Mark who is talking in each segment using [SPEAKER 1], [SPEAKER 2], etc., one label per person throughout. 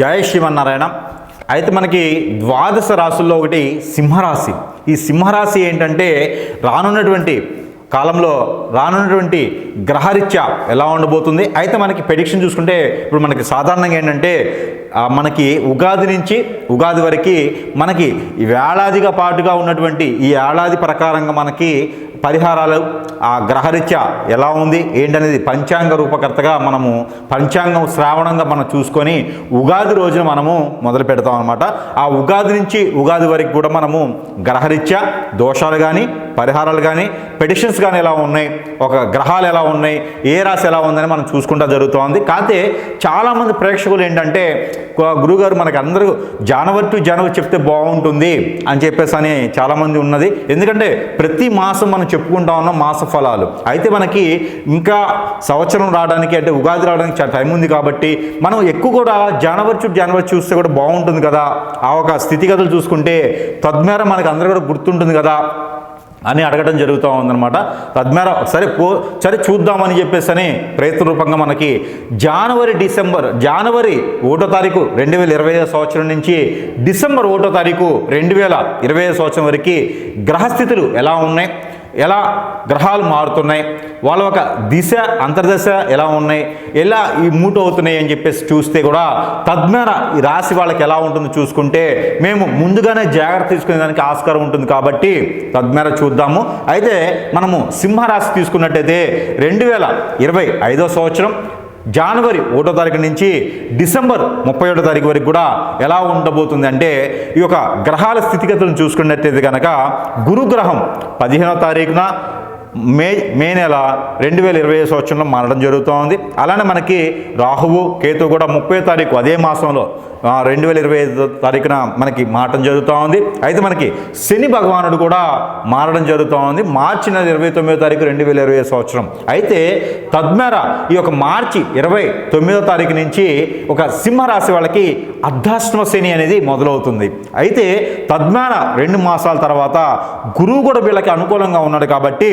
[SPEAKER 1] జయ శ్రీమన్నారాయణ. అయితే మనకి ద్వాదశ రాశుల్లో ఒకటి సింహరాశి. ఈ సింహరాశి ఏంటంటే రానున్నటువంటి కాలంలో రానున్నటువంటి గ్రహరీత్యా ఎలా ఉండబోతుంది? అయితే మనకి ప్రెడిక్షన్ చూసుకుంటే ఇప్పుడు మనకి సాధారణంగా ఏంటంటే మనకి ఉగాది నుంచి ఉగాది వరకు మనకి ఈ వేలాదిగా పాటుగా ఉన్నటువంటి ఈ ఏడాది ప్రకారంగా మనకి పరిహారాలు ఆ గ్రహరీత్యా ఎలా ఉంది ఏంటనేది పంచాంగ రూపకర్తగా మనము పంచాంగం శ్రావణంగా మనం చూసుకొని ఉగాది రోజున మనము మొదలు పెడతాం అనమాట ఆ ఉగాది నుంచి ఉగాది వరకు కూడా మనము గ్రహరీత్యా దోషాలు కానీ పరిహారాలు కానీ పెడిషన్స్ కానీ ఎలా ఉన్నాయి ఒక గ్రహాలు ఎలా ఉన్నాయి ఏ రాశి ఎలా ఉందని మనం చూసుకుంటా జరుగుతోంది. కాకపోతే చాలామంది ప్రేక్షకులు ఏంటంటే గురుగారు మనకి అందరూ జనవరి టు జనవరి చెప్తే బాగుంటుంది అని చెప్పేసి అని చాలామంది ఉన్నది. ఎందుకంటే ప్రతి మాసం మనం చెప్పుకుంటా ఉన్నాం మాస ఫలాలు. అయితే మనకి ఇంకా సంవత్సరం రావడానికి అంటే ఉగాది రావడానికి చాలా టైం ఉంది కాబట్టి మనం ఎక్కువ కూడా జనవరి చుట్టూ జనవరి చూస్తే కూడా బాగుంటుంది కదా. ఆ ఒక స్థితిగతులు చూసుకుంటే తద్మేర మనకి అందరూ కూడా గుర్తుంటుంది కదా అని అడగడం జరుగుతూ ఉందన్నమాట. తద్మేర సరే పో సరే చూద్దామని చెప్పేసి అని ప్రయత్న రూపంగా మనకి జనవరి డిసెంబర్ జనవరి ఒకటో తారీఖు రెండు వేల ఇరవై ఐదో సంవత్సరం నుంచి డిసెంబర్ ఒకటో తారీఖు రెండు వేల ఇరవై ఐదో సంవత్సరం వరకు గ్రహస్థితులు ఎలా ఉన్నాయి? ఎలా గ్రహాలు మారుతున్నాయి వాళ్ళ ఒక దిశ అంతర్దశ ఎలా ఉన్నాయి ఎలా ఈ మూట్ అవుతున్నాయి అని చెప్పేసి చూస్తే కూడా తద్మేర ఈ రాశి వాళ్ళకి ఎలా ఉంటుందో చూసుకుంటే మేము ముందుగానే జాగ్రత్త తీసుకునే దానికి ఆస్కారం ఉంటుంది కాబట్టి తద్మేర చూద్దాము. అయితే మనము సింహరాశి తీసుకున్నట్టయితే రెండు వేల ఇరవై ఐదో సంవత్సరం జనవరి ఒకటో తారీఖు నుంచి డిసెంబర్ ముప్పై ఒకటో తారీఖు వరకు కూడా ఎలా ఉండబోతుంది అంటే ఈ యొక్క గ్రహాల స్థితిగతులను చూసుకున్నట్టయితే కనుక గురుగ్రహం పదిహేనో తారీఖున మే మే నెల రెండు వేల ఇరవై సంవత్సరంలో మారడం జరుగుతోంది. అలానే మనకి రాహువు కేతు కూడా ముప్పై తారీఖు అదే మాసంలో రెండు వేల ఇరవై ఐదు తారీఖున మనకి మారడం జరుగుతూ ఉంది అయితే మనకి శని భగవానుడు కూడా మారడం జరుగుతూ ఉంది మార్చి నెల ఇరవై తొమ్మిదో తారీఖు రెండు వేల ఇరవై సంవత్సరం. అయితే తద్మేర ఈ యొక్క మార్చి ఇరవై తొమ్మిదో తారీఖు నుంచి ఒక సింహరాశి వాళ్ళకి అర్ధాష్టమ శని అనేది మొదలవుతుంది. అయితే తద్మేర రెండు మాసాల తర్వాత గురువు కూడా వీళ్ళకి అనుకూలంగా ఉన్నాడు కాబట్టి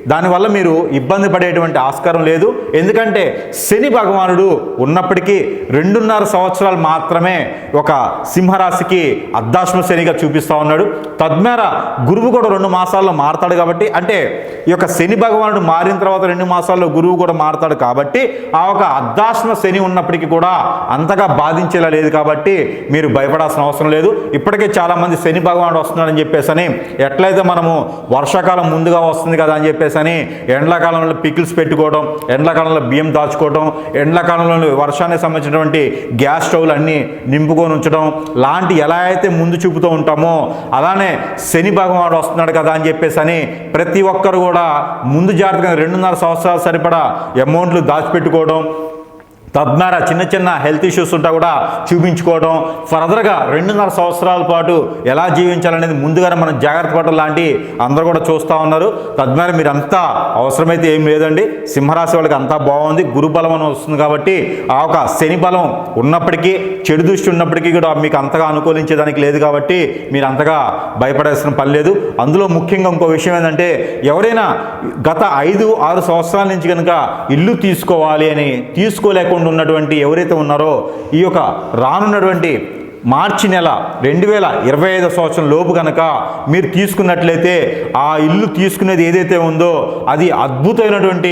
[SPEAKER 1] దానివల్ల మీరు ఇబ్బంది పడేటువంటి ఆస్కారం లేదు. ఎందుకంటే శని భగవానుడు ఉన్నప్పటికీ రెండున్నర సంవత్సరాలు మాత్రమే ఒక సింహరాశికి అర్ధాశ్మ శనిగా చూపిస్తూ ఉన్నాడు. తద్మేర గురువు కూడా రెండు మాసాల్లో మారతాడు కాబట్టి అంటే ఈ యొక్క శని భగవానుడు మారిన తర్వాత రెండు మాసాల్లో గురువు కూడా మారతాడు కాబట్టి ఆ ఒక అర్ధాశ్మ శని ఉన్నప్పటికీ కూడా అంతగా బాధించేలా లేదు కాబట్టి మీరు భయపడాల్సిన అవసరం లేదు. ఇప్పటికే చాలామంది శని భగవానుడు వస్తున్నాడని చెప్పేసి అని ఎట్లయితే మనము వర్షాకాలం ముందుగా వస్తుంది కదా అని చెప్పేసి అని ఎండాకాలంలో పికిల్స్ పెట్టుకోవడం ఎండాకాలంలో బియ్యం దాచుకోవడం ఎండాకాలంలో వర్షానికి సంబంధించినటువంటి గ్యాస్ స్టవ్లు అన్నీ నింపుకొని ఉంచడం లాంటి ఎలా అయితే ముందు చూపుతూ ఉంటామో అలానే శని భగవానుడు వస్తున్నాడు కదా అని చెప్పేసి అని ప్రతి ఒక్కరు కూడా ముందు జాగ్రత్తగా రెండున్నర సంవత్సరాలు సరిపడా అమౌంట్లు దాచిపెట్టుకోవడం తద్వారా చిన్న చిన్న హెల్త్ ఇష్యూస్ ఉంటా కూడా చూపించుకోవడం ఫర్దర్గా రెండున్నర సంవత్సరాల పాటు ఎలా జీవించాలనేది ముందుగానే మనం జాగ్రత్త పడటం లాంటి అందరూ కూడా చూస్తూ ఉన్నారు. తద్వారా మీరు అంతా అవసరమైతే ఏం లేదండి. సింహరాశి వాళ్ళకి అంతా బాగుంది. గురు బలం అని వస్తుంది కాబట్టి ఆ ఒక శని బలం ఉన్నప్పటికీ చెడు దృష్టి ఉన్నప్పటికీ కూడా మీకు అంతగా అనుకూలించేదానికి లేదు కాబట్టి మీరు అంతగా భయపడాల్సిన పని లేదు. అందులో ముఖ్యంగా ఇంకో విషయం ఏంటంటే ఎవరైనా గత ఐదు ఆరు సంవత్సరాల నుంచి కనుక ఇల్లు తీసుకోవాలి అని తీసుకోలేకుండా ఉన్నటువంటి ఎవరైతే ఉన్నారో ఈ యొక్క రానున్నటువంటి మార్చి నెల రెండు వేల ఇరవై ఐదో సంవత్సరం లోపు కనుక మీరు తీసుకున్నట్లయితే ఆ ఇల్లు తీసుకునేది ఏదైతే ఉందో అది అద్భుతమైనటువంటి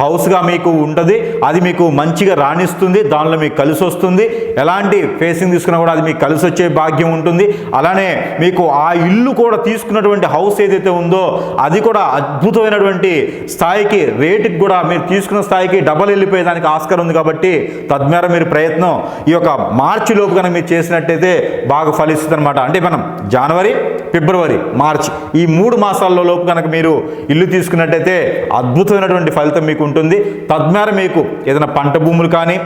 [SPEAKER 1] హౌస్గా మీకు ఉంటుంది అది మీకు మంచిగా రాణిస్తుంది దానిలో మీకు కలిసి వస్తుంది. ఎలాంటి ఫేసింగ్ తీసుకున్నా కూడా అది మీకు కలిసి వచ్చే భాగ్యం ఉంటుంది. అలానే మీకు ఆ ఇల్లు కూడా తీసుకున్నటువంటి హౌస్ ఏదైతే ఉందో అది కూడా అద్భుతమైనటువంటి స్థాయికి రేటుకి కూడా మీరు తీసుకున్న స్థాయికి డబల్ వెళ్ళిపోయేదానికి ఆస్కారం ఉంది కాబట్టి తద్మేర మీరు ప్రయత్నం ఈ యొక్క మార్చి లోపు కనుక మీరు చేసినట్టయితే బాగా ఫలిస్తుంది అనమాట అంటే మనం జనవరి ఫిబ్రవరి మార్చ్ ఈ మూడు మాసాల్లో లోపు కనుక మీరు ఇల్లు తీసుకున్నట్టయితే అద్భుతమైనటువంటి ఫలితం మీకు ఉంటుంది. తద్వారా మీకు ఏదైనా పంట భూములు కానీ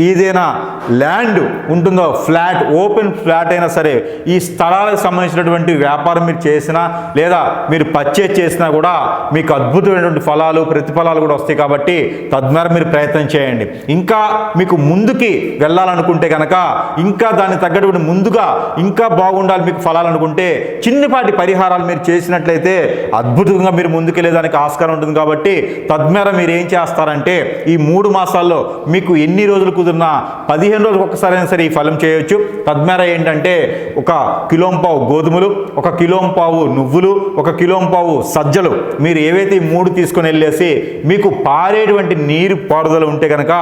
[SPEAKER 1] ఏదైనా ల్యాండ్ ఉంటుందో ఫ్లాట్ ఓపెన్ ఫ్లాట్ అయినా సరే ఈ స్థలాలకు సంబంధించినటువంటి వ్యాపారం మీరు చేసినా లేదా మీరు పర్చేజ్ చేసినా కూడా మీకు అద్భుతమైనటువంటి ఫలాలు ప్రతిఫలాలు కూడా వస్తాయి కాబట్టి తద్వారా మీరు ప్రయత్నం చేయండి. ఇంకా మీకు ముందుకి వెళ్ళాలనుకుంటే కనుక ఇంకా దాన్ని తగ్గటువంటి ముందుగా ఇంకా బాగుండాలి మీకు ఫలాలనుకుంటే చిన్నపాటి పరిహారాలు మీరు చేసినట్లయితే అద్భుతంగా మీరు ముందుకెళ్ళేదానికి ఆస్కారం ఉంటుంది కాబట్టి తద్మేర మీరు ఏం చేస్తారంటే ఈ మూడు మాసాల్లో మీకు ఎన్ని రోజులు కుదిరినా పదిహేను రోజులకు ఒక్కసారైనా అయినా సరే ఈ ఫలం చేయొచ్చు. తద్మేర ఏంటంటే ఒక కిలోంపావు గోధుమలు ఒక కిలోంపావు నువ్వులు ఒక కిలోంపావు సజ్జలు మీరు ఏవైతే ఈ మూడు తీసుకొని వెళ్ళేసి మీకు పారేటువంటి నీరు పారుదల ఉంటే కనుక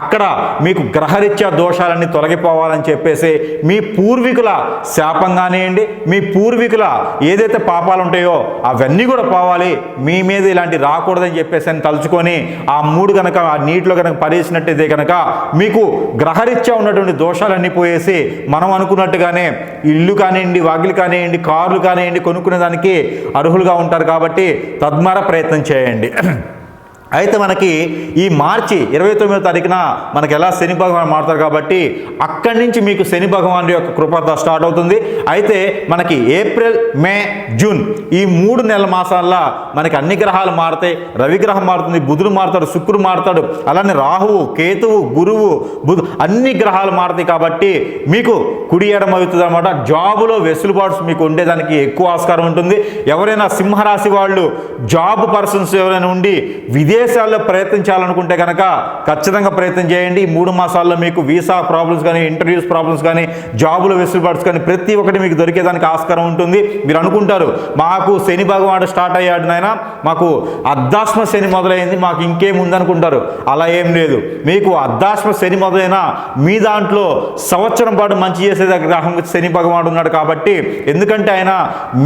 [SPEAKER 1] అక్కడ మీకు గ్రహరీత్యా దోషాలన్నీ తొలగిపోవాలని చెప్పేసి మీ పూర్వీకుల శాపం కానివ్వండి మీ పూర్వీకుల ఏదైతే పాపాలు ఉంటాయో అవన్నీ కూడా పోవాలి. మీ మీద ఇలాంటి రాకూడదని చెప్పేసి అని తలుచుకొని ఆ మూడు కనుక ఆ నీటిలో కనుక పడేసినట్టయితే కనుక మీకు గ్రహరీత్యా ఉన్నటువంటి దోషాలన్నీ పోయేసి మనం అనుకున్నట్టుగానే ఇల్లు కానివ్వండి వాకిలు కానివ్వండి కార్లు కానివ్వండి కొనుక్కునే దానికి అర్హులుగా ఉంటారు కాబట్టి తద్మర ప్రయత్నం చేయండి. అయితే మనకి ఈ మార్చి ఇరవై తొమ్మిదో తారీఖున మనకి ఎలా శని భగవాన్ మారుతారు కాబట్టి అక్కడి నుంచి మీకు శని భగవాన్ యొక్క కృపత స్టార్ట్ అవుతుంది. అయితే మనకి ఏప్రిల్ మే జూన్ ఈ మూడు నెలల మాసాల్లో మనకి అన్ని గ్రహాలు మారుతాయి రవిగ్రహం మారుతుంది బుధుడు మారుతాడు శుక్రుడు మారుతాడు అలానే రాహువు కేతువు గురువు బుధు అన్ని గ్రహాలు మారుతాయి కాబట్టి మీకు కుడి ఎడమ అవుతుంది అనమాట జాబులో వెసులుబాటు మీకు ఉండేదానికి ఎక్కువ ఆస్కారం ఉంటుంది. ఎవరైనా సింహరాశి వాళ్ళు జాబ్ పర్సన్స్ ఎవరైనా ఉండి విదేశాల్లో ప్రయత్నించాలనుకుంటే కనుక ఖచ్చితంగా ప్రయత్నం చేయండి. ఈ మూడు మాసాల్లో మీకు వీసా ప్రాబ్లమ్స్ కానీ ఇంటర్వ్యూస్ ప్రాబ్లమ్స్ కానీ జాబుల వెసులుబాట్స్ కానీ ప్రతి ఒక్కటి మీకు దొరికేదానికి ఆస్కారం ఉంటుంది. మీరు అనుకుంటారు మాకు శని భగవాన్ స్టార్ట్ అయ్యాడు నాయన మాకు అర్ధాశ్మ శని మొదలైంది మాకు ఇంకేముందనుకుంటారు అలా ఏం లేదు. మీకు అర్ధాశ్మ శని మొదలైన మీ దాంట్లో సంవత్సరం పాటు మంచి చేసే గ్రహం శని భగవానుడు ఉన్నాడు కాబట్టి ఎందుకంటే ఆయన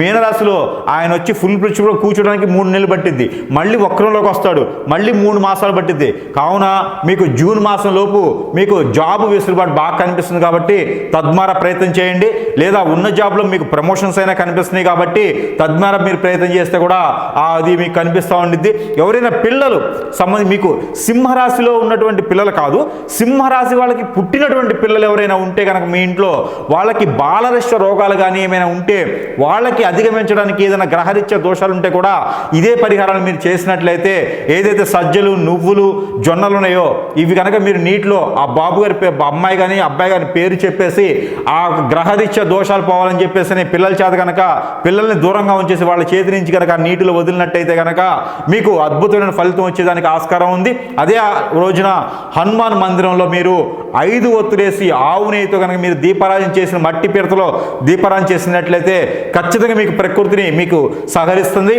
[SPEAKER 1] మీనరాశిలో ఆయన వచ్చి ఫుల్ పిచ్చులో కూర్చోడానికి మూడు నెలలు పట్టింది. మళ్ళీ వక్రంలోకి వస్తాడు. మళ్ళీ మూడు మాసాలు పట్టింది కావున మీకు జూన్ మాసం లోపు మీకు జాబ్ వెసులుబాటు బాగా కనిపిస్తుంది కాబట్టి తద్మారా ప్రయత్నం చేయండి. లేదా ఉన్న జాబ్లో మీకు ప్రమోషన్స్ అయినా కనిపిస్తున్నాయి కాబట్టి తద్మారా మీరు ప్రయత్నం చేస్తే కూడా అది మీకు కనిపిస్తూ ఉండిద్ది. ఎవరైనా పిల్లలు సంబంధి మీకు సింహరాశిలో ఉన్నటువంటి పిల్లలు కాదు సింహరాశి వాళ్ళకి పుట్టినటువంటి పిల్లలు ఎవరైనా ఉంటే కనుక మీ ఇంట్లో వాళ్ళకి బాలరిష్ట రోగాలు కానీ ఏమైనా ఉంటే వాళ్ళకి అధిగమించడానికి ఏదైనా గ్రహరీత్యా దోషాలు ఉంటే కూడా ఇదే పరిహారాలు మీరు చేసినట్లయితే ఏదైనా ఏదైతే సజ్జలు నువ్వులు జొన్నలు ఉన్నాయో ఇవి కనుక మీరు నీటిలో ఆ బాబు గారి అమ్మాయి కానీ అబ్బాయి కానీ పేరు చెప్పేసి ఆ గ్రహరీత్యా దోషాలు పోవాలని చెప్పేసి పిల్లల చేత కనుక పిల్లల్ని దూరంగా ఉంచేసి వాళ్ళ చేతి నుంచి కనుక నీటిలో వదిలినట్టయితే కనుక మీకు అద్భుతమైన ఫలితం వచ్చేదానికి ఆస్కారం ఉంది. అదే రోజున హనుమాన్ మందిరంలో మీరు ఐదు ఒత్తులేసి ఆవు నెయ్యితో కనుక మీరు దీపారాజన చేసిన మట్టి పీడతలో దీపారాజన చేసినట్లయితే ఖచ్చితంగా మీకు ప్రకృతిని మీకు సహకరిస్తుంది.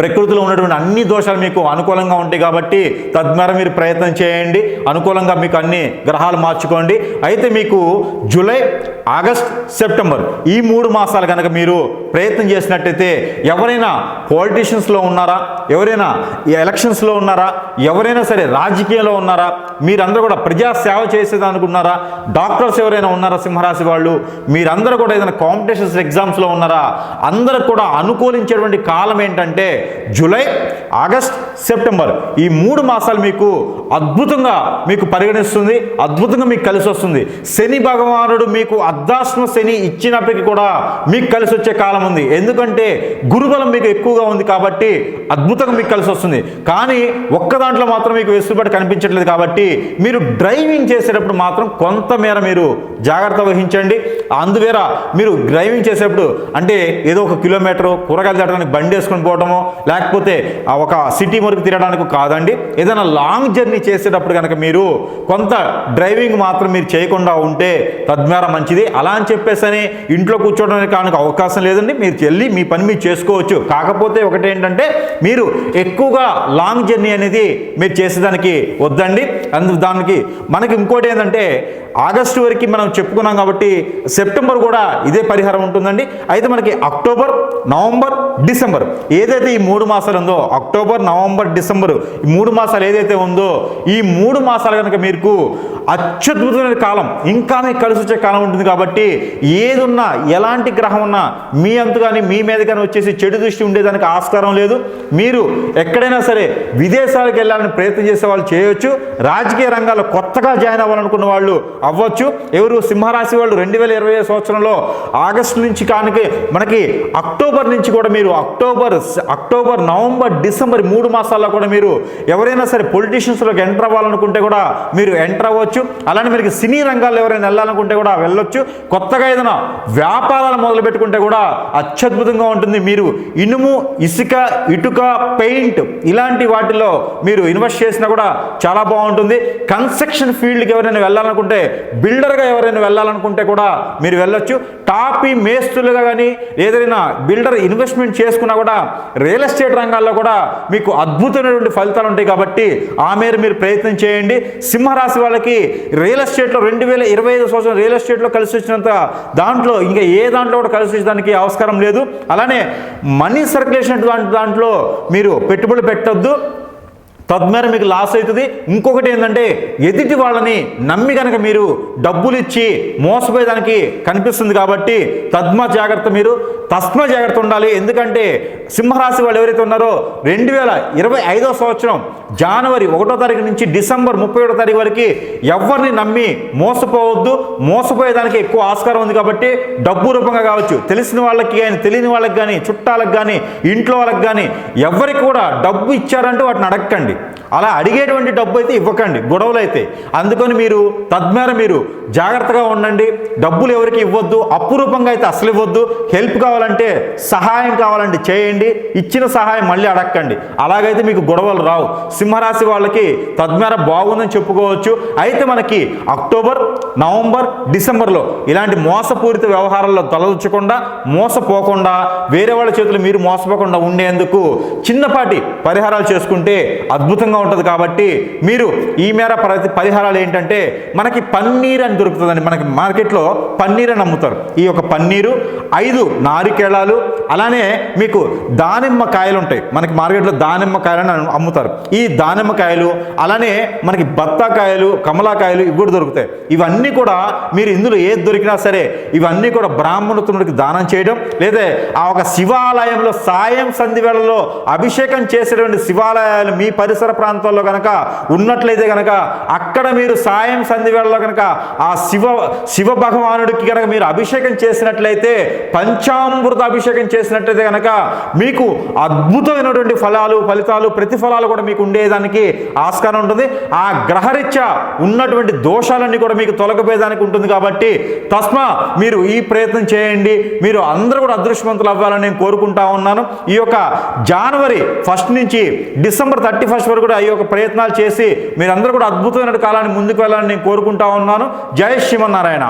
[SPEAKER 1] ప్రకృతిలో ఉన్నటువంటి అన్ని దోషాలు మీకు అనుకూలంగా ఉంటాయి కాబట్టి తద్వారా మీరు ప్రయత్నం చేయండి. అనుకూలంగా మీకు అన్ని గ్రహాలు మార్చుకోండి. అయితే మీకు జూలై ఆగస్ట్ సెప్టెంబర్ ఈ మూడు మాసాలు కనుక మీరు ప్రయత్నం చేసినట్టయితే ఎవరైనా పాలిటీషియన్స్లో ఉన్నారా? ఎవరైనా ఎలక్షన్స్లో ఉన్నారా? ఎవరైనా సరే రాజకీయంలో ఉన్నారా? మీరందరూ కూడా ప్రజా సేవ చేసేదనుకున్నారా డాక్టర్స్ ఎవరైనా ఉన్నారా సింహరాశి వాళ్ళు? మీరందరూ కూడా ఏదైనా కాంపిటీషన్స్ ఎగ్జామ్స్లో ఉన్నారా? అందరూ కూడా అనుకూలించేటువంటి కాలం ఏంటంటే జూలై ఆగస్ట్ సెప్టెంబర్ ఈ మూడు మాసాలు మీకు అద్భుతంగా మీకు పరిగణిస్తుంది అద్భుతంగా మీకు కలిసి వస్తుంది శని భగవానుడు మీకు అర్ధాశ్మ శని ఇచ్చినప్పటికీ కూడా మీకు కలిసి వచ్చే కాలం ఉంది. ఎందుకంటే గురుబలం మీకు ఎక్కువగా ఉంది కాబట్టి అద్భుతంగా మీకు కలిసి వస్తుంది కానీ ఒక్క దాంట్లో మాత్రం మీకు వెసులుబాటు కనిపించట్లేదు కాబట్టి మీరు డ్రైవింగ్ చేసేటప్పుడు మాత్రం కొంతమేర మీరు జాగ్రత్త వహించండి. అందువేర మీరు డ్రైవింగ్ చేసేటప్పుడు అంటే ఏదో ఒక కిలోమీటర్ కూరగాయలు తేడానికి బండి వేసుకొని పోవడమో లేకపోతే ఒక సిటీ వరకు తిరగడానికి కాదండి. ఏదైనా లాంగ్ జర్నీ చేసేటప్పుడు కనుక మీరు కొంత డ్రైవింగ్ మాత్రం మీరు చేయకుండా ఉంటే తద్వారా మంచిది. అలా అని చెప్పేసి ఇంట్లో కూర్చోవడానికి కానుక అవకాశం లేదండి. మీరు వెళ్ళి మీ పని మీరు చేసుకోవచ్చు. కాకపోతే ఒకటి ఏంటంటే మీరు ఎక్కువగా లాంగ్ జర్నీ అనేది మీరు చేసేదానికి వద్దండి. అందు దానికి మనకి ఇంకోటి ఏంటంటే ఆగస్టు వరకు మనం చెప్పుకున్నాం కాబట్టి సెప్టెంబర్ కూడా ఇదే పరిహారం ఉంటుందండి. అయితే మనకి అక్టోబర్ నవంబర్ డిసెంబర్ ఏదైతే ఈ మూడు మాసాలు ఉందో అక్టోబర్ నవంబర్ డిసెంబర్ ఈ మూడు మాసాలు ఏదైతే ఉందో ఈ మూడు మాసాలు కనుక మీకు అత్యద్భుతమైన కాలం ఇంకా మీకు కలిసి వచ్చే కాలం ఉంటుంది కాబట్టి ఏది ఉన్నా ఎలాంటి గ్రహం ఉన్నా మీ అంతు కానీ మీ మీద కానీ వచ్చేసి చెడు దృష్టి ఉండేదానికి ఆస్కారం లేదు. మీరు ఎక్కడైనా సరే విదేశాలకు వెళ్ళాలని ప్రయత్నం చేసే వాళ్ళు చేయొచ్చు. రాజకీయ రంగాల్లో కొత్తగా జాయిన్ అవ్వాలనుకున్న వాళ్ళు అవ్వచ్చు. ఎవరు సింహరాశి వాళ్ళు రెండు వేల ఇరవై సంవత్సరంలో ఆగస్టు నుంచి కానికి మనకి అక్టోబర్ నుంచి కూడా మీరు అక్టోబర్ అక్టోబర్ నవంబర్ డిసెంబర్ మూడు మాసాల్లో కూడా మీరు ఎవరైనా సరే పొలిటీషియన్స్లోకి ఎంటర్ అవ్వాలనుకుంటే కూడా మీరు ఎంటర్ అవ్వచ్చు. అలానే మీరు సినీ రంగాల్లో ఎవరైనా వెళ్ళాలనుకుంటే కూడా వెళ్ళొచ్చు. కొత్తగా ఏదైనా వ్యాపారాలు మొదలు పెట్టుకుంటే కూడా అత్యద్భుతంగా ఉంటుంది మీరు ఇనుము ఇసుక ఇటుక పెయింట్ ఇలాంటి వాటిలో మీరు ఇన్వెస్ట్ చేసినా కూడా చాలా బాగుంటుంది. కన్స్ట్రక్షన్ ఫీల్డ్కి ఎవరైనా వెళ్ళాలనుకుంటే బిల్డర్గా ఎవరైనా వెళ్ళాలనుకుంటే కూడా మీరు వెళ్ళొచ్చు. టాపీ మేస్తులుగా కానీ ఏదైనా బిల్డర్ ఇన్వెస్ట్మెంట్ చేసుకున్నా కూడా రియల్ ఎస్టేట్ రంగాల్లో కూడా మీకు అద్భుతమైనటువంటి ఫలితాలు ఉంటాయి కాబట్టి ఆ మేర మీరు ప్రయత్నం చేయండి. సింహరాశి వాళ్ళకి రియల్ ఎస్టేట్లో రెండు వేల ఇరవై ఐదు సంవత్సరం రియల్ ఎస్టేట్లో కలిసి వచ్చినంత దాంట్లో ఇంకా ఏ దాంట్లో కూడా కలిసి వచ్చేదానికి ఆస్కారం లేదు. అలానే మనీ సర్క్యులేషన్ దాంట్లో మీరు పెట్టుబడి పెట్టద్దు. తద్మేర మీకు లాస్ అవుతుంది. ఇంకొకటి ఏంటంటే ఎదుటి వాళ్ళని నమ్మి కనుక మీరు డబ్బులు ఇచ్చి మోసపోయేదానికి కనిపిస్తుంది కాబట్టి తద్మ జాగ్రత్త మీరు. తస్మ జాగ్రత్త ఉండాలి. ఎందుకంటే సింహరాశి వాళ్ళు ఎవరైతే ఉన్నారో రెండు వేల ఇరవై ఐదో సంవత్సరం జనవరి ఒకటో తారీఖు నుంచి డిసెంబర్ ముప్పై ఒకటో తారీఖు వరకు ఎవరిని నమ్మి మోసపోవద్దు. మోసపోయేదానికి ఎక్కువ ఆస్కారం ఉంది కాబట్టి డబ్బు రూపంగా కావచ్చు. తెలిసిన వాళ్ళకి కానీ తెలియని వాళ్ళకి కానీ చుట్టాలకు కానీ ఇంట్లో వాళ్ళకి కానీ ఎవరికి కూడా డబ్బు ఇచ్చారంటే వాటిని అడగండి అలా అడిగేటువంటి డబ్బు అయితే ఇవ్వకండి గొడవలు అయితే అందుకని మీరు తద్మేర మీరు జాగ్రత్తగా ఉండండి. డబ్బులు ఎవరికి ఇవ్వద్దు అప్పు రూపంగా అయితే అసలు ఇవ్వద్దు. హెల్ప్ కావాలంటే సహాయం కావాలంటే చేయండి. ఇచ్చిన సహాయం మళ్ళీ అడగండి అలాగైతే మీకు గొడవలు రావు. సింహరాశి వాళ్ళకి తద్మేర బాగుందని చెప్పుకోవచ్చు. అయితే మనకి అక్టోబర్ నవంబర్ డిసెంబర్లో ఇలాంటి మోసపూరిత వ్యవహారాల్లో తలదొచ్చకుండా మోసపోకుండా వేరే వాళ్ళ చేతులు మీరు మోసపోకుండా ఉండేందుకు చిన్నపాటి పరిహారాలు చేసుకుంటే అద్భుతంగా ఉంటుంది కాబట్టి మీరు ఈ మేర ప్రతి పరిహారాలు ఏంటంటే మనకి పన్నీర్ అని దొరుకుతుందండి. మనకి మార్కెట్లో పన్నీర్ అని అమ్ముతారు. ఈ యొక్క పన్నీరు ఐదు నారికేళాలు అలానే మీకు దానిమ్మ కాయలు ఉంటాయి. మనకి మార్కెట్లో దానిమ్మ కాయలను అమ్ముతారు. ఈ దానిమ్మ కాయలు అలానే మనకి బత్తాకాయలు కమలాకాయలు ఇవి కూడా దొరుకుతాయి. ఇవన్నీ కూడా మీరు ఇందులో ఏది దొరికినా సరే ఇవన్నీ కూడా బ్రాహ్మణుతుడికి దానం చేయడం లేదా ఆ ఒక శివాలయంలో సాయం సంధి వేళలో అభిషేకం చేసేటువంటి శివాలయాలు మీ పరిస్థితి పరిసర ప్రాంతాల్లో కనుక ఉన్నట్లయితే కనుక అక్కడ మీరు సాయం సంధివేళలో కనుక ఆ శివ శివ భగవానుడికి కనుక మీరు అభిషేకం చేసినట్లయితే పంచామృత అభిషేకం చేసినట్లయితే కనుక మీకు అద్భుతమైనటువంటి ఫలాలు ఫలితాలు ప్రతిఫలాలు కూడా మీకు ఉండేదానికి ఆస్కారం ఉంటుంది. ఆ గ్రహరీత్యా ఉన్నటువంటి దోషాలన్నీ కూడా మీకు తొలగిపోయేదానికి ఉంటుంది కాబట్టి తస్మా మీరు ఈ ప్రయత్నం చేయండి. మీరు అందరూ కూడా అదృష్టవంతులు అవ్వాలని నేను కోరుకుంటా ఉన్నాను. ఈ యొక్క జనవరి ఫస్ట్ నుంచి డిసెంబర్ థర్టీ ఫస్ట్ వరకు కూడా ఈ యొక్క ప్రయత్నాలు చేసి మీరందరూ కూడా అద్భుతమైన కాలాన్ని ముందుకు వెళ్ళాలని నేను కోరుకుంటా ఉన్నాను. జయ శ్రీమన్నారాయణ.